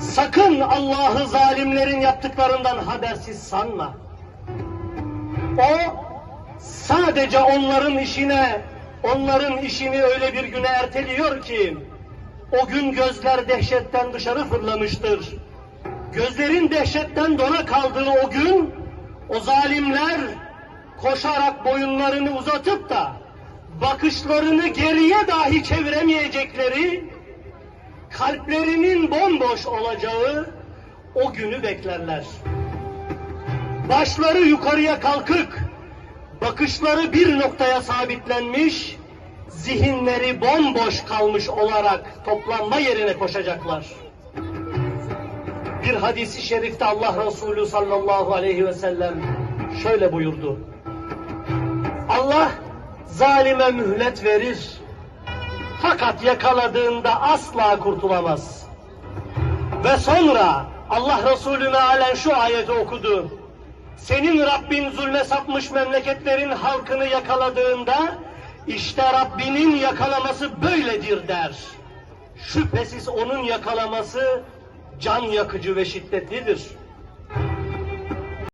Sakın Allah'ı zalimlerin yaptıklarından habersiz sanma. O sadece onların işine, onların işini öyle bir güne erteliyor ki, o gün gözler dehşetten dışarı fırlamıştır. Gözlerin dehşetten dona kaldığı o gün, o zalimler koşarak boyunlarını uzatıp da bakışlarını geriye dahi çeviremeyecekleri, kalplerinin bomboş olacağı o günü beklerler. Başları yukarıya kalkık, bakışları bir noktaya sabitlenmiş, zihinleri bomboş kalmış olarak toplanma yerine koşacaklar. Bir hadisi şerifte Allah Resulü sallallahu aleyhi ve sellem şöyle buyurdu. Allah zalime mühlet verir. Fakat yakaladığında asla kurtulamaz. Ve sonra Allah Resulü mealen şu ayeti okudu. Senin Rabbin zulme sapmış memleketlerin halkını yakaladığında işte Rabbinin yakalaması böyledir der. Şüphesiz onun yakalaması can yakıcı ve şiddetlidir.